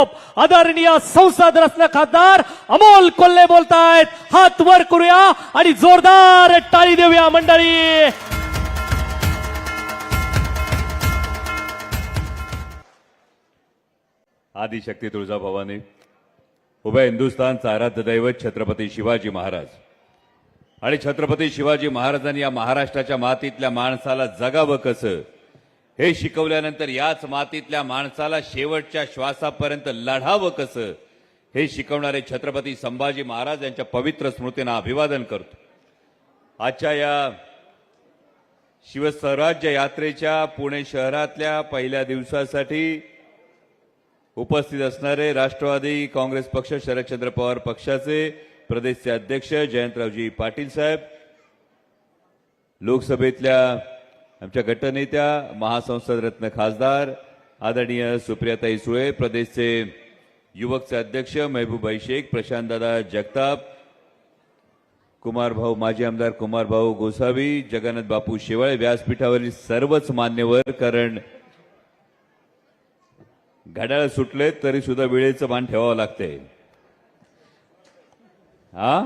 आदरणीय संसदरत्न खासदार अमोल कोल्हे बोलतायत. हात वर करूया आणि जोरदार टाळी देऊया मंडळी. आदिशक्ती तुळजाभवानी उभय हिंदुस्थानचा आराध्य दैवत छत्रपती शिवाजी महाराज. आणि छत्रपती शिवाजी महाराजांनी या महाराष्ट्राच्या मातीतल्या माणसाला जगावं कसं? हे शिकवल्यानंतर याच मातीतल्या माणसाला शेवटच्या श्वासापर्यंत लढावं कसं? हे शिकवणारे छत्रपती संभाजी महाराज यांच्या पवित्र स्मृतींना अभिवादन करतो. आजच्या या शिवस्वराज्य यात्रेच्या पुणे शहरातल्या पहिल्या दिवसासाठी उपस्थित असणारे राष्ट्रवादी काँग्रेस पक्ष शरदचंद्र पवार पक्षाचे प्रदेशचे अध्यक्ष जयंतरावजी पाटील साहेब लोकसभेतल्या आमच्या गटनेत्या महासंसद रत्न खासदार आदरणीय सुप्रियाताई सुळे प्रदेशचे युवकचे अध्यक्ष महबूबाई शेख प्रशांतदादा जगताप कुमार भाऊ माजी आमदार कुमार भाऊ गोसावी जगन्नाथ बापू शेवाळे व्यासपीठावरील सर्वच मान्यवर कारण घड्याळ सुटले तरी सुद्धा वेळेचं मान ठेवावं लागतंय हा?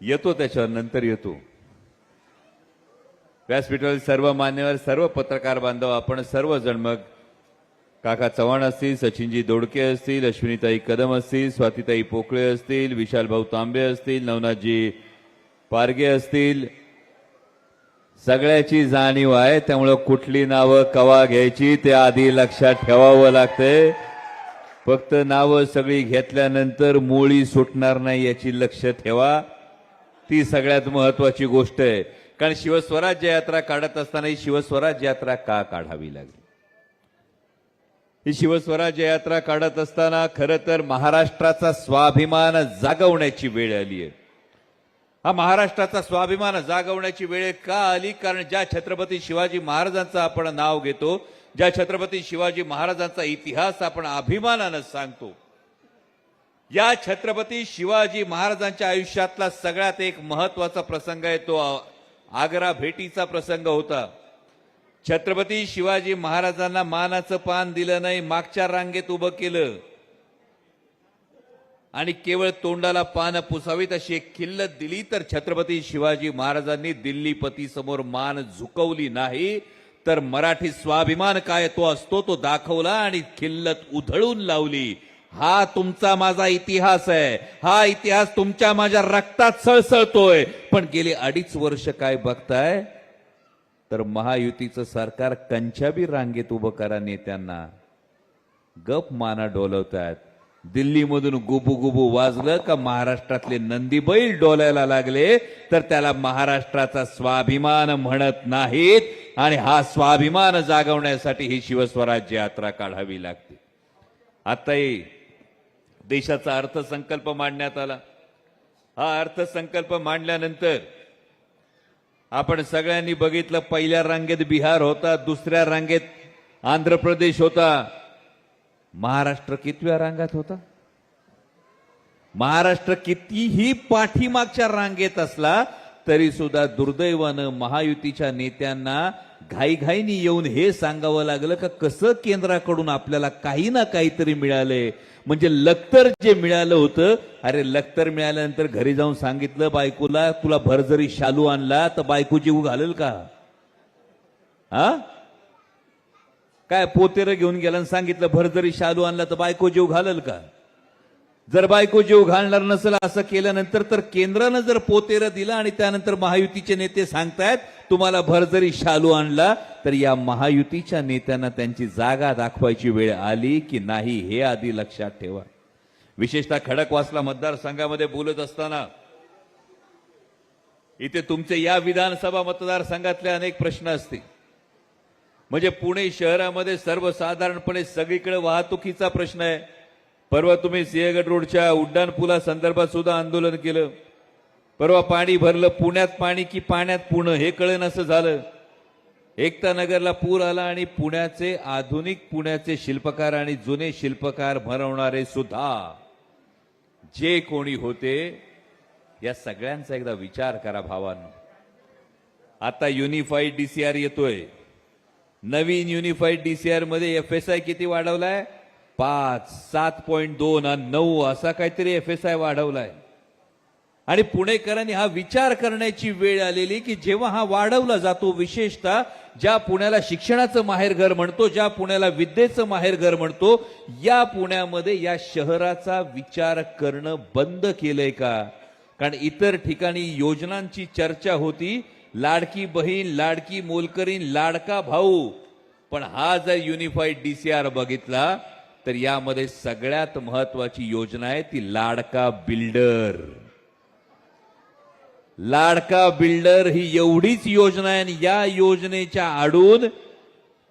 येतो त्याच्यावर नंतर येतो. व्यासपीठावरील सर्व मान्यवर सर्व पत्रकार बांधव आपण सर्वजण मग. काका चव्हाण असतील सचिनजी दोडके असतील अश्विनीताई कदम असतील स्वातीताई पोकळे असतील विशाल भाऊ तांबे असतील नवनाथजी पारगे असतील. सगळ्याची जाणीव आहे त्यामुळं कुठली नावं कवा घ्यायची ते आधी लक्षात ठेवावं लागतंय. फक्त नावं सगळी घेतल्यानंतर मुळी सुटणार नाही याची लक्ष ठेवा. ती सगळ्यात महत्वाची गोष्ट आहे. कारण शिवस्वराज्य यात्रा काढत असताना ही शिवस्वराज्य यात्रा का काढावी लागली? ही शिवस्वराज्य यात्रा काढत असताना खरं तर महाराष्ट्राचा स्वाभिमान जागवण्याची वेळ आली आहे. हा महाराष्ट्राचा स्वाभिमान जागवण्याची वेळ का आली? कारण ज्या छत्रपती शिवाजी महाराजांचं आपण नाव घेतो ज्या छत्रपती शिवाजी महाराजांचा इतिहास आपण अभिमानानं सांगतो या छत्रपती शिवाजी महाराजांच्या आयुष्यातला सगळ्यात एक महत्त्वाचा प्रसंग आहे तो आग्रा भेटीचा प्रसंग होता. छत्रपती शिवाजी महाराजांना मानाचं पान दिलं नाही मागच्या रांगेत उभं केलं. आणि केवळ तोंडाला पानं पुसावीत अशी एक खिल्लत दिली तर छत्रपती शिवाजी महाराजांनी दिल्लीपती समोर मान झुकवली नाही तर मराठी स्वाभिमान काय तो असतो तो दाखवला आणि खिल्लत उधळून लावली. हा तुमचा माझा इतिहास आहे. हा इतिहास तुमच्या माझ्या रक्तात सळसळतोय. पण गेली अडीच वर्ष काय बघताय? तर महायुतीचं सरकार कंच्याबी रांगेत उभं करा नेत्यांना. गप माना डोलवतात दिल्लीमधून गुबू वाजलं का महाराष्ट्रातले नंदीबैल डोलायला लागले तर त्याला महाराष्ट्राचा स्वाभिमान म्हणत नाहीत आणि हा स्वाभिमान जागवण्यासाठी ही शिवस्वराज्य यात्रा काढावी लागते. आताही देशाचा अर्थसंकल्प मांडण्यात आला. हा अर्थसंकल्प मांडल्यानंतर आपण सगळ्यांनी बघितलं पहिल्या रांगेत बिहार होता दुसऱ्या रांगेत आंध्र प्रदेश होता. महाराष्ट्र कितव्या रांगात होता? महाराष्ट्र कितीही पाठीमागच्या रांगेत असला तरी सुद्धा दुर्दैवानं महायुतीच्या नेत्यांना घाईघाईनी येऊन हे सांगावं लागलं का कसं केंद्राकडून आपल्याला काही ना काहीतरी मिळालंय म्हणजे लक्तर जे मिळालं होतं अरे लक्तर मिळाल्यानंतर घरी जाऊन सांगितलं बायकोला तुला भरझरी शालू आणला तर बायको जीव घालेल का? हा? काय पोतेर घेऊन गेला आणि सांगितलं भरझरी शालू आणला तर बायको जीव घालेल का? जर बायको जीव घालणार नसेल असं केल्यानंतर तर केंद्रानं जर पोतेर दिलं आणि त्यानंतर महायुतीचे नेते सांगतायत तुम्हाला भर जरी शालू आणला तर या महायुतीच्या नेत्यांना त्यांची जागा दाखवायची वेळ आली की नाही हे आधी लक्षात ठेवा. विशेषतः खडकवासला मतदारसंघामध्ये बोलत असताना इथे तुमचे या विधानसभा मतदारसंघातले अनेक प्रश्न असतील. म्हणजे पुणे शहरामध्ये सर्वसाधारणपणे सगळीकडे वाहतुकीचा प्रश्न आहे. परवा तुम्ही सिंहगड रोडच्या उड्डाण पुला संदर्भात सुद्धा आंदोलन केलं. परवा पाणी भरलं पुण्यात पाणी की पाण्यात पुणं हे कळेन असं झालं. एकता नगरला पूर आला आणि पुण्याचे आधुनिक पुण्याचे शिल्पकार आणि जुने शिल्पकार भरवणारे सुद्धा जे कोणी होते या सगळ्यांचा एकदा विचार करा भावांनो. आता युनिफाईड डीसीआर येतोय. नवीन युनिफाईड डीसीआरमध्ये एफ एस आय किती वाढवलाय? पाच सात पॉईंट दोन आणि नऊ असा काहीतरी एफ एस आय वाढवलाय. आणि पुणेकरांनी हा विचार करण्याची वेळ आलेली की जेव्हा हा वाढवला जातो विशेषतः ज्या पुण्याला शिक्षणाचं माहेरघर म्हणतो ज्या पुण्याला विद्येचं माहेरघर म्हणतो या पुण्यामध्ये या शहराचा विचार करणं बंद केलंय का? कारण इतर ठिकाणी योजनांची चर्चा होती लाडकी बहीण लाडकी मोलकरीण लाडका भाऊ. पण हा जर युनिफाईड डीसीआर बघितला तर यामध्ये सगळ्यात महत्वाची योजना आहे ती लाडका बिल्डर लाडका बिल्डर ही एवढीच योजना आहे आणि या योजनेच्या आडून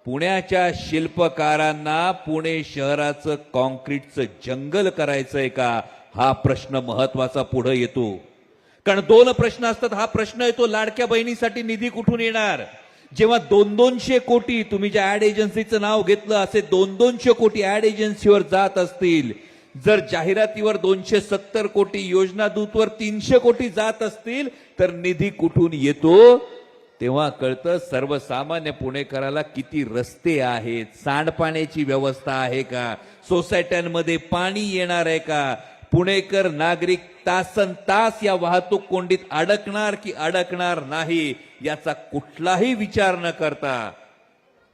पुण्याच्या शिल्पकारांना पुणे शहराचं कॉन्क्रीटचं जंगल करायचंय का? हा प्रश्न महत्त्वाचा पुढे येतो. कारण दोन प्रश्न असतात. हा प्रश्न येतो लाडक्या बहिणीसाठी निधी कुठून येणार? जेव्हा दोन दोनशे कोटी तुम्ही ज्या ऍड एजन्सीचं नाव घेतलं असे दोन दोनशे कोटी ऍड एजन्सीवर जात असतील जर जाहिरातीवर दोनशे सत्तर कोटी योजना दूतवर तीनशे कोटी जात असतील तर निधी कुठून येतो? तेव्हा कळतं सर्वसामान्य पुणेकराला किती रस्ते आहेत. सांडपाण्याची व्यवस्था आहे का? सोसायट्यांमध्ये पाणी येणार आहे का? पुणेकर नागरिक तासन तास या वाहतूक कोंडीत अडकणार की अडकणार नाही याचा कुठलाही विचार न करता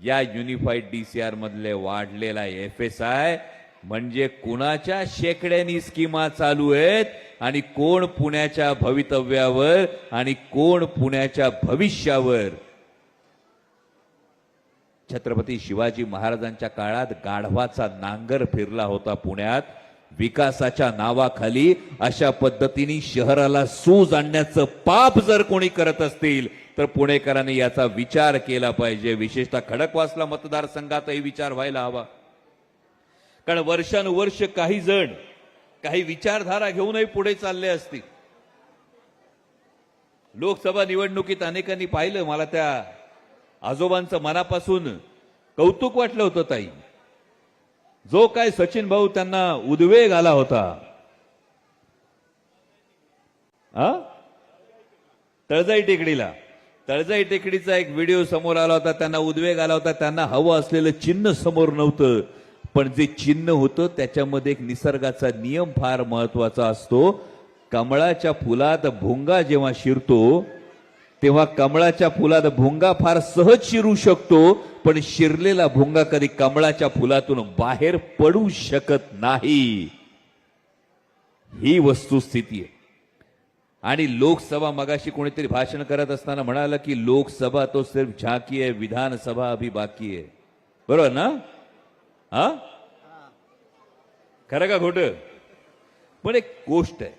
या युनिफाईड डीसीआर मधले वाढलेला एफ एस आय म्हणजे कुणाच्या शेकड्यांनी स्कीमा चालू आहेत आणि कोण पुण्याच्या भवितव्यावर आणि कोण पुण्याच्या भविष्यावर? छत्रपती शिवाजी महाराजांच्या काळात गाढवाचा नांगर फिरला होता पुण्यात. विकासाच्या नावाखाली अशा पद्धतीने शहराला सूज आणण्याचं पाप जर कोणी करत असतील तर पुणेकरांनी याचा विचार केला पाहिजे. विशेषतः खडकवासला मतदारसंघातही विचार व्हायला हवा. कारण वर्षानुवर्ष काही जण काही विचारधारा घेऊनही पुढे चालले असतील. लोकसभा निवडणुकीत अनेकांनी पाहिलं मला त्या आजोबांचं मनापासून कौतुक वाटलं होतं ताई. जो काय सचिन भाऊ त्यांना उद्वेग आला होता. हा तळजाई टेकडीला. तळजाई टेकडीचा एक व्हिडिओ समोर आला होता त्यांना उद्वेग आला होता त्यांना हवं असलेलं चिन्ह समोर नव्हतं. पण जे चिन्ह होतं त्याच्यामध्ये एक निसर्गाचा नियम फार महत्त्वाचा असतो. कमळाच्या फुलात भुंगा जेव्हा शिरतो तेव्हा कमळाच्या फुलात भुंगा फार सहज शिरू शकतो पण शिरलेला भुंगा कधी कमळाच्या फुलातून बाहेर पडू शकत नाही. ही वस्तुस्थिती आहे. आणि लोकसभा मगाशी कोणीतरी भाषण करत असताना म्हणाला की लोकसभा तो सिर्फ झाकी आहे विधानसभा अभी बाकी आहे. बरोबर ना? हा? खरं का खोट? पण एक गोष्ट आहे.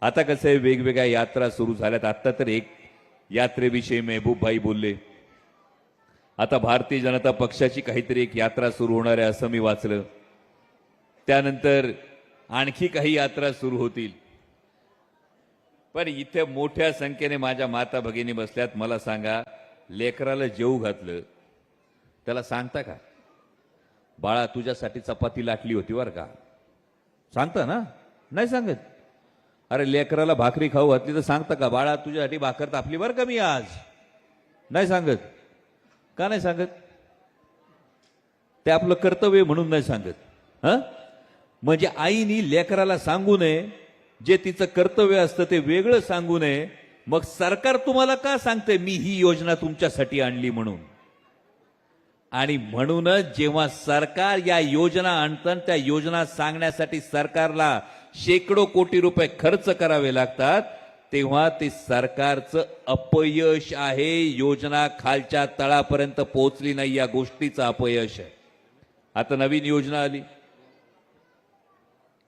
आता कसं आहे वेगवेगळ्या यात्रा सुरू झाल्यात. आता तर एक यात्रेविषयी मेहबूबभाई बोलले. आता भारतीय जनता पक्षाची काहीतरी एक यात्रा सुरू होणार आहे असं मी वाचलं. त्यानंतर आणखी काही यात्रा सुरू होतील. पण इथे मोठ्या संख्येने माझ्या माता भगिनी बसल्यात. मला सांगा लेकराला जेऊ घातलं. त्याला सांगता का? बाळा तुझ्यासाठी चपाती लाटली होती बरं का? सांगता ना? नाही सांगत. अरे लेकराला भाकरी खाऊ घातली तर सांगता का? बाळा तुझ्यासाठी भाकर तापली बरं का मी आज? नाही सांगत. का नाही सांगत? ते आपलं कर्तव्य म्हणून नाही सांगत. हं? म्हणजे आईनी लेकराला सांगू नये जे तिचं कर्तव्य असतं ते वेगळं सांगू नये. मग सरकार तुम्हाला का सांगते मी ही योजना तुमच्यासाठी आणली म्हणून? आणि म्हणूनच जेव्हा सरकार या योजना आणतं त्या योजना सांगण्यासाठी सरकारला शेकडो कोटी रुपये खर्च करावे लागतात तेव्हा ते सरकारचं अपयश आहे. योजना खालच्या तळापर्यंत पोहोचली नाही या गोष्टीचं अपयश आहे. आता नवीन योजना आली.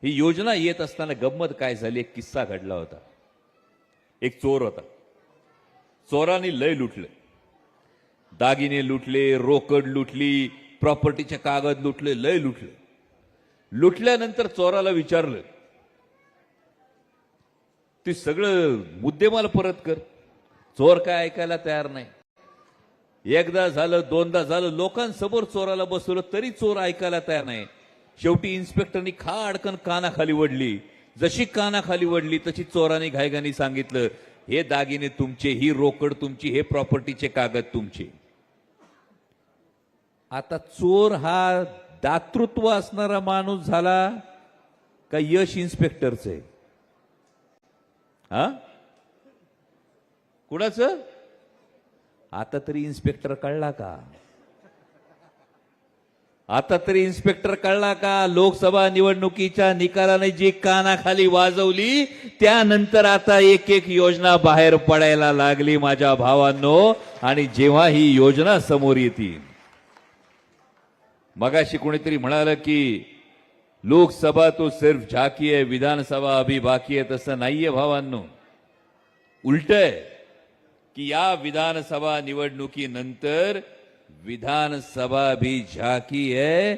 ही योजना येत असताना गंमत काय झाली? एक किस्सा घडला होता. एक चोर होता. चोरांनी लय लुटलं. दागिने लुटले रोकड लुटली प्रॉपर्टीचे कागद लुटले लय लुटले. लुटल्यानंतर चोराला विचारलं ते सगळं मुद्देमाल परत कर. चोर काय ऐकायला तयार नाही. एकदा झालं दोनदा झालं लोकांसमोर चोराला बसवलं तरी चोर ऐकायला तयार नाही. शेवटी इन्स्पेक्टरनी खा अडकन कानाखाली वडली. जशी कानाखाली वडली तशी चोराने घायगानी सांगितलं हे दागिने तुमचे ही रोकड तुमची हे प्रॉपर्टीचे कागद तुमचे. आता चोर हा दातृत्व असणारा माणूस झाला का यश इन्स्पेक्टरचं? आहे हा? कुणाचं? आता तरी इन्स्पेक्टर कळला का? आता तरी इन्स्पेक्टर कळला का? लोकसभा निवडणुकीच्या निकालाने जी कानाखाली वाजवली त्यानंतर आता एक एक योजना बाहेर पडायला लागली माझ्या भावांनो आणि जेव्हा ही योजना समोर येतील. मगाशी कोणीतरी म्हणाल की लोकसभा तो सिर्फ झाकी आहे विधानसभा अभी बाकी आहे तसं नाहीये भावांनो. उलट आहे की या विधानसभा निवडणुकीनंतर विधानसभा भी झाकी आहे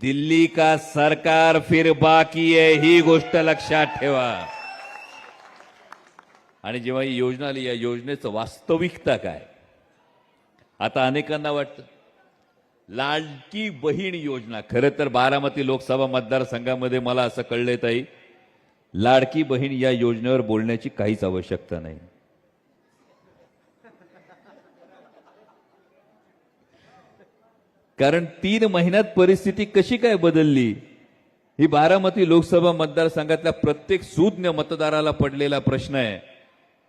दिल्ली का सरकार फिर बाकी आहे ही गोष्ट लक्षात ठेवा. आणि जेव्हा ही योजना आली या योजनेचं वास्तविकता काय? आता अनेकांना वाटतं लाडकी बहीण योजना. खरं तर बारामती लोकसभा मतदारसंघामध्ये मला असं कळले ताई लाडकी बहीण या योजनेवर बोलण्याची काहीच आवश्यकता नाही. कारण तीन महिन्यात परिस्थिती कशी काय बदलली? ही बारामती लोकसभा मतदारसंघातल्या प्रत्येक सुज्ञ मतदाराला पडलेला प्रश्न आहे.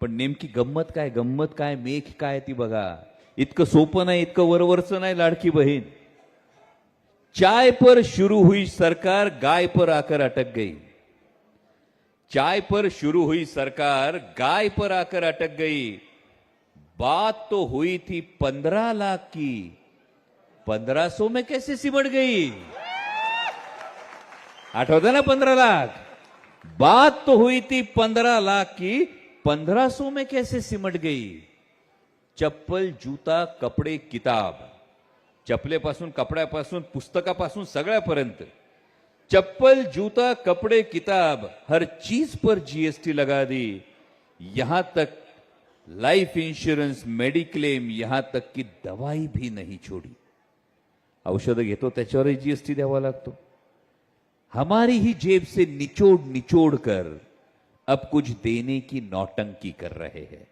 पण नेमकी गंमत काय? गंमत काय? मेघ काय ती बघा. इतकं सोपं नाही इतकं वरवरचं नाही लाडकी बहीण. चाय पर शुरू हुई सरकार गाय पर आकर अटक गई. चाय पर शुरू हुई सरकार गाय पर आकर अटक गई. बात तो हुई थी पंद्रह लाख की. पंद्रह सौ में कैसे सिमट गई? आठवता ना पंद्रह लाख? बात तो हुई थी पंद्रह लाख की पंद्रह सौ में कैसे सिमट गई? चप्पल, जूता, कपडे, किताब. चपलेपासून कपड्यापासून, पुस्तकापासून सगळ्यापर्यंत. चप्पल, जूता, कपड़े, किताब, हर चीज़ पर जीएसटी लगा दी. यहाँ तक लाइफ इंश्योरेंस मेडिक्लेम यहाँ तक की दवाई भी नहीं छोड़ी. औषध घेतो, त्याच्यावरही जीएसटी द्यावा लागतो. हमारी ही जेब से निचोड़ निचोड़ कर अब कुछ देने की नौटंकी कर रहे हैं.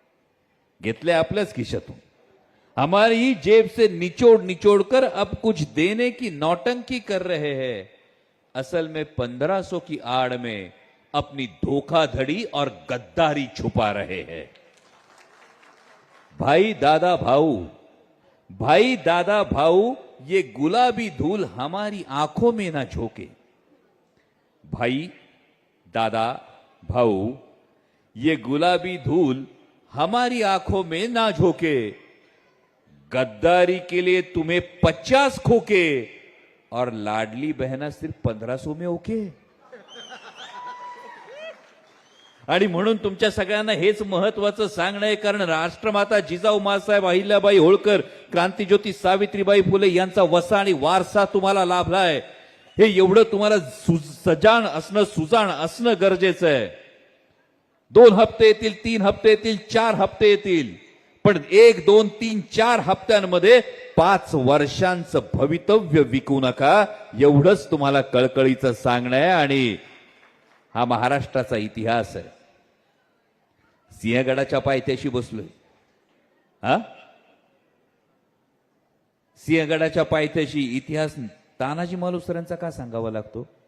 घेतले आपल्याच खिशातून. हमारी जेब से निचोड़ निचोड़ कर अब कुछ देने की नौटंकी कर रहे हैं। असल में पंद्रह सौ की आड़ में अपनी धोखाधड़ी और गद्दारी छुपा रहे हैं। भाई दादा भाऊ, भाई दादा भाऊ, ये गुलाबी धूल हमारी आँखों में ना झोंके। भाई, दादा, भाऊ, ये गुलाबी धूल हमारी आंखों में ना झोंके। गद्दारी के लिए तुम्हें पचास खोके और लाडली बहना सिर्फ पंधरा सो में ओके। आणि म्हणून तुमच्या सगळ्यांना हेच महत्वाचं सांगणं आहे कारण राष्ट्रमाता जिजाऊ मासाहेब अहिल्याबाई होळकर क्रांतीज्योती सावित्रीबाई फुले यांचा वसा आणि वारसा तुम्हाला लाभलाय. हे एवढं तुम्हाला सु- सजाण असणं सुजाण असणं गरजेचं आहे. दोन हप्ते येतील तीन हप्ते येतील चार हप्ते येतील. पण एक दोन तीन चार हप्त्यांमध्ये पाच वर्षांचं भवितव्य विकू नका. एवढंच तुम्हाला कळकळीचं सांगणं आहे आणि हा महाराष्ट्राचा इतिहास आहे. सिंहगडाच्या पायथ्याशी बसलोय. हा? सिंहगडाच्या पायथ्याशी इतिहास तानाजी मालुसरांचा का सांगावा लागतो?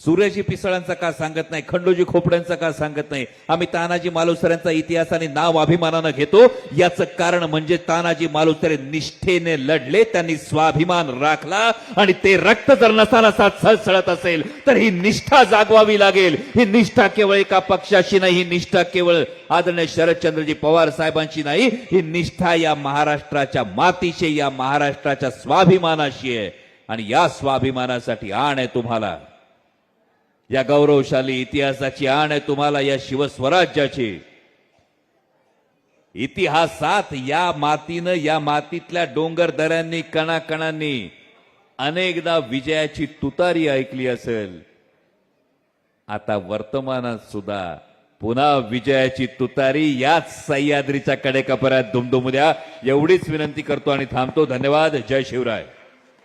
सूर्यजी पिसळांचा का सांगत नाही खंडोजी खोपड्यांचा का सांगत नाही? आम्ही तानाजी मालुसऱ्यांचा इतिहास आणि नाव अभिमानानं घेतो. याचं कारण म्हणजे तानाजी मालुसरे निष्ठेने लढले त्यांनी स्वाभिमान राखला आणि ते रक्त जर नसाला सळसळत असेल तर ही निष्ठा जागवावी लागेल. ही निष्ठा केवळ एका पक्षाशी नाही ही निष्ठा केवळ आदरणीय शरदचंद्रजी पवार साहेबांशी नाही. ही निष्ठा या महाराष्ट्राच्या मातीशी या महाराष्ट्राच्या स्वाभिमानाशी आहे. आणि या स्वाभिमानासाठी आण आहे तुम्हाला. या गौरवशाली इतिहासाची आण आहे तुम्हाला या शिवस्वराज्याची. इतिहासात या मातीनं या मातीतल्या डोंगर दऱ्यांनी कणाकणांनी अनेकदा विजयाची तुतारी ऐकली असेल. आता वर्तमानात सुद्धा पुन्हा विजयाची तुतारी याच सह्याद्रीच्या कडेकपऱ्यात दुमदुमू द्या एवढीच विनंती करतो आणि थांबतो. धन्यवाद. जय शिवराय.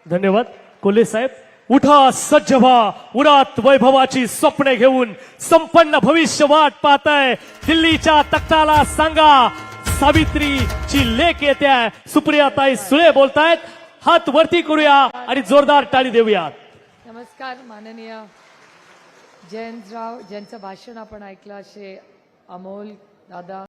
धन्यवाद. कोल्हे साहेब उठा सज्ज व्हा. उरात वैभवाची स्वप्ने घेऊन संपन्न भविष्य वाट पाहताय. दिल्लीच्या तख्ताला सांगा सावित्रीची लेख येते सुप्रियाताई सुळे बोलतायत. हात वरती करूया आणि जोरदार टाळी देऊया नमस्कार माननीय जयंतराव ज्यांचं भाषण आपण ऐकलं असे अमोल दादा